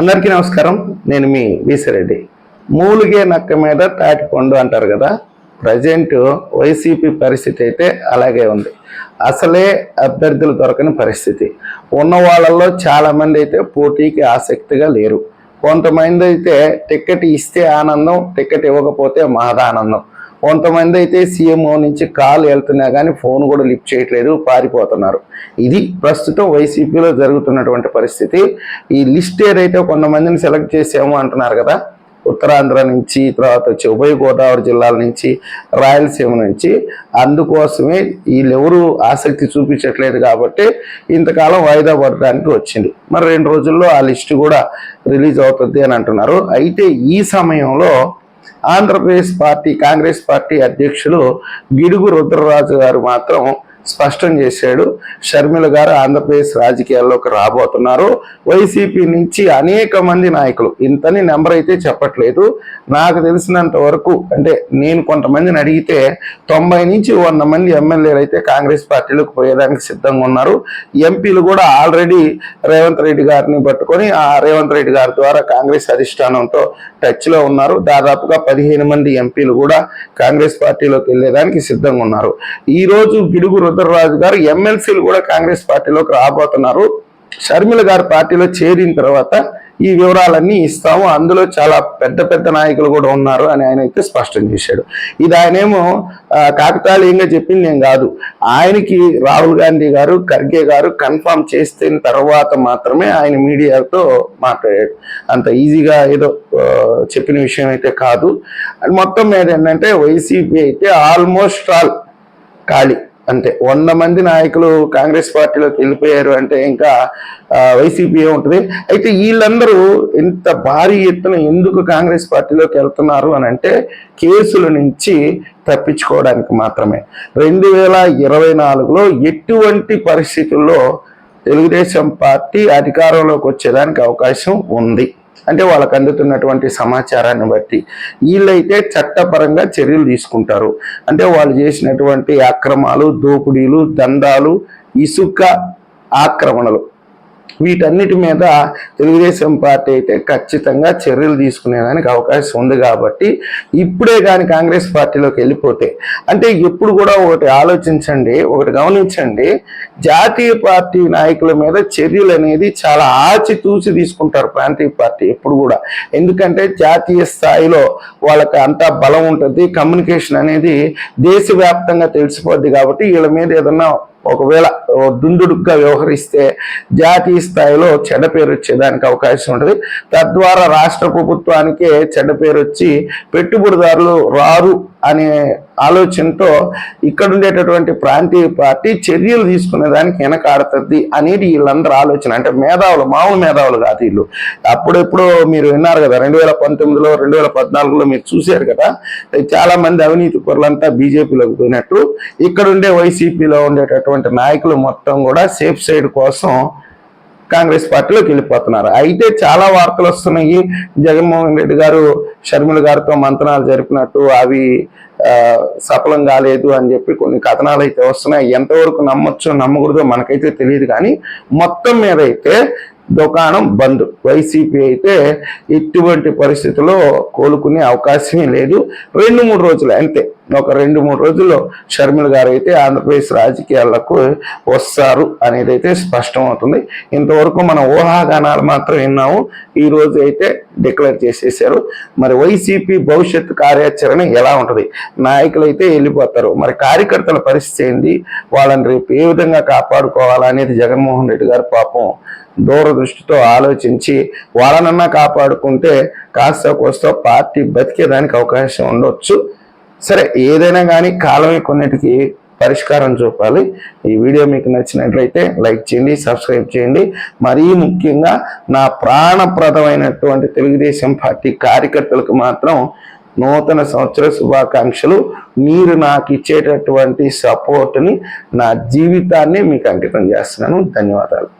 అందరికీ నమస్కారం. నేను మీ వీసిరెడ్డి. మూలిగే నక్క మీద తాటి పండు అంటారు కదా ప్రజెంట్ వైసీపీ పరిస్థితి అయితే అలాగే ఉంది. అసలే అభ్యర్థులు దొరకని పరిస్థితి. ఉన్న వాళ్ళల్లో చాలామంది అయితే పోటీకి ఆసక్తిగా లేరు. కొంతమంది అయితే టికెట్ ఇస్తే ఆనందం టికెట్ ఇవ్వకపోతే మహదానందం కొంతమంది అయితే సీఎంఓ నుంచి కాల్ వెళ్తున్నా కానీ ఫోన్ కూడా లిఫ్ట్ చేయట్లేదు పారిపోతున్నారు. ఇది ప్రస్తుతం వైసీపీలో జరుగుతున్నటువంటి పరిస్థితి. ఈ లిస్ట్ ఏదైతే కొంతమందిని సెలెక్ట్ చేసాము అంటున్నారు కదా ఉత్తరాంధ్ర నుంచి తర్వాత వచ్చి ఉభయ గోదావరి జిల్లాల నుంచి రాయలసీమ నుంచి అందుకోసమే వీళ్ళెవరూ ఆసక్తి చూపించట్లేదు కాబట్టి ఇంతకాలం వాయిదా పడడానికి వచ్చింది. మరి రెండు రోజుల్లో ఆ లిస్టు కూడా రిలీజ్ అవుతుంది అని అంటున్నారు. అయితే ఈ సమయంలో ఆంధ్రప్రదేశ్ పార్టీ కాంగ్రెస్ పార్టీ అధ్యక్షులు గిడుగు రుద్రరాజు గారు మాత్రం స్పష్టం చేశాడు. షర్మిల గారు ఆంధ్రప్రదేశ్ రాజకీయాల్లోకి రాబోతున్నారు. వైసీపీ నుంచి అనేక మంది నాయకులు ఇంతని నెంబర్ అయితే చెప్పట్లేదు. నాకు తెలిసినంత వరకు అంటే నేను కొంతమందిని అడిగితే తొంభై నుంచి వంద మంది ఎమ్మెల్యేలు అయితే కాంగ్రెస్ పార్టీలోకి పోయేదానికి సిద్ధంగా ఉన్నారు. ఎంపీలు కూడా ఆల్రెడీ రేవంత్ రెడ్డి గారిని పట్టుకొని ఆ రేవంత్ రెడ్డి గారి ద్వారా కాంగ్రెస్ అధిష్టానంతో టచ్లో ఉన్నారు. దాదాపుగా పదిహేను మంది ఎంపీలు కూడా కాంగ్రెస్ పార్టీలోకి వెళ్ళేదానికి సిద్ధంగా ఉన్నారు. ఈరోజు గిడుగురు రోజు గారు ఎమ్మెల్సీలు కూడా కాంగ్రెస్ పార్టీలోకి రాబోతున్నారు. షర్మిల గారు పార్టీలో చేరిన తర్వాత ఈ వివరాలన్నీ ఇస్తాము. అందులో చాలా పెద్ద పెద్ద నాయకులు కూడా ఉన్నారు అని ఆయన అయితే స్పష్టం చేశాడు. ఇది ఆయనేమో కాకతాళీయంగా చెప్పింది నేను కాదు. ఆయనకి రాహుల్ గాంధీ గారు ఖర్గే గారు కన్ఫర్మ్ చేసిన తర్వాత మాత్రమే ఆయన మీడియాతో మాట్లాడాడు. అంత ఈజీగా ఏదో చెప్పిన విషయం అయితే కాదు. మొత్తం మీద ఏంటంటే వైసీపీ అయితే ఆల్మోస్ట్ ఆల్ ఖాళీ. అంతే వంద మంది నాయకులు కాంగ్రెస్ పార్టీలోకి వెళ్ళిపోయారు అంటే ఇంకా వైసీపీ ఉంటుంది. అయితే వీళ్ళందరూ ఇంత భారీ ఎత్తున ఎందుకు కాంగ్రెస్ పార్టీలోకి వెళ్తున్నారు అని అంటే కేసుల నుంచి తప్పించుకోవడానికి మాత్రమే. రెండు వేల ఇరవై నాలుగులో ఎటువంటి పరిస్థితుల్లో తెలుగుదేశం పార్టీ అధికారంలోకి వచ్చేదానికి అవకాశం ఉంది. అంటే వాళ్ళకు అందుతున్నటువంటి సమాచారాన్ని బట్టి వీళ్ళైతే చట్టపరంగా చర్యలు తీసుకుంటారు. అంటే వాళ్ళు చేసినటువంటి అక్రమాలు దోపిడీలు దందాలు ఇసుక ఆక్రమణలు. వీటన్నిటి మీద తెలుగుదేశం పార్టీ అయితే ఖచ్చితంగా చర్యలు తీసుకునేదానికి అవకాశం ఉంది కాబట్టి ఇప్పుడే కానీ కాంగ్రెస్ పార్టీలోకి వెళ్ళిపోతే అంటే ఎప్పుడు కూడా ఒకటి ఆలోచించండి ఒకటి గమనించండి జాతీయ పార్టీ నాయకుల మీద చర్యలు అనేది చాలా ఆచితూచి తీసుకుంటారు ప్రాంతీయ పార్టీ ఎప్పుడు కూడా. ఎందుకంటే జాతీయ స్థాయిలో వాళ్ళకి అంతా బలం ఉంటుంది కమ్యూనికేషన్ అనేది దేశవ్యాప్తంగా తెలిసిపోద్ది కాబట్టి వీళ్ళ మీద ఏదన్నా ఒకవేళ దుందుడుగ్గా వ్యవహరిస్తే జాతీయ స్థాయిలో చెడ్డ పేరు వచ్చేదానికి అవకాశం ఉంటుంది. తద్వారా రాష్ట్ర ప్రభుత్వానికే చెడ్డ పేరు వచ్చి పెట్టుబడిదారులు రారు. అనే ఆలోచనతో ఇక్కడ ఉండేటటువంటి ప్రాంతీయ పార్టీ చర్యలు తీసుకునే దానికి వెనకాడుతుంది అనేది వీళ్ళందరూ ఆలోచన. అంటే మేధావులు మామూలు మేధావులు కాదు వీళ్ళు. అప్పుడెప్పుడు మీరు విన్నారు కదా రెండు వేల పంతొమ్మిదిలో రెండు వేల పద్నాలుగులో మీరు చూశారు కదా చాలా మంది అవినీతి పరులంతా బీజేపీలోకి పోయినట్టు ఇక్కడ ఉండే వైసీపీలో ఉండేటటువంటి నాయకులు మొత్తం కూడా సేఫ్ సైడ్ కోసం కాంగ్రెస్ పార్టీలోకి వెళ్ళిపోతున్నారు. అయితే చాలా వార్తలు వస్తున్నాయి. జగన్మోహన్ రెడ్డి గారు షర్మిల గారితో మంతనాలు జరిపినట్టు అవి సఫలం కాలేదు అని చెప్పి కొన్ని కథనాలు అయితే వస్తున్నాయి. ఎంతవరకు నమ్మొచ్చో నమ్మకూడదో మనకైతే తెలియదు కానీ మొత్తం మీద అయితే దుకాణం బంద్. వైసీపీ అయితే ఎటువంటి పరిస్థితుల్లో కోలుకునే అవకాశమే లేదు. రెండు మూడు రోజులు అంతే. ఒక రెండు మూడు రోజుల్లో షర్మిల గారు అయితే ఆంధ్రప్రదేశ్ రాజకీయాలకు వస్తారు అనేది అయితే స్పష్టం అవుతుంది ఇంతవరకు మన ఊహాగానాలు మాత్రం విన్నాము. ఈ రోజు అయితే డిక్లేర్ చేసేసారు. మరి వైసీపీ భవిష్యత్తు కార్యాచరణ ఎలా ఉంటుంది? నాయకులు అయితే వెళ్ళిపోతారు. మరి కార్యకర్తల పరిస్థితి ఏంది? వాళ్ళని రేపు ఏ విధంగా కాపాడుకోవాలనేది జగన్మోహన్ రెడ్డి గారు పాపం దూరదృష్టితో ఆలోచించి వాళ్ళనన్నా కాపాడుకుంటే కాస్త కోస్త పార్టీ బతికేదానికి అవకాశం ఉండొచ్చు. సరే ఏదైనా కానీ కాలమే కొన్నిటికి పరిష్కారం చూపాలి. ఈ వీడియో మీకు నచ్చినట్లయితే లైక్ చేయండి సబ్స్క్రైబ్ చేయండి. మరీ ముఖ్యంగా నా ప్రాణప్రదమైనటువంటి తెలుగుదేశం పార్టీ కార్యకర్తలకు మాత్రం నూతన సంవత్సర శుభాకాంక్షలు. మీరు నాకు ఇచ్చేటటువంటి సపోర్ట్ని నా జీవితాన్ని మీకు అంకితం చేస్తున్నాను. ధన్యవాదాలు.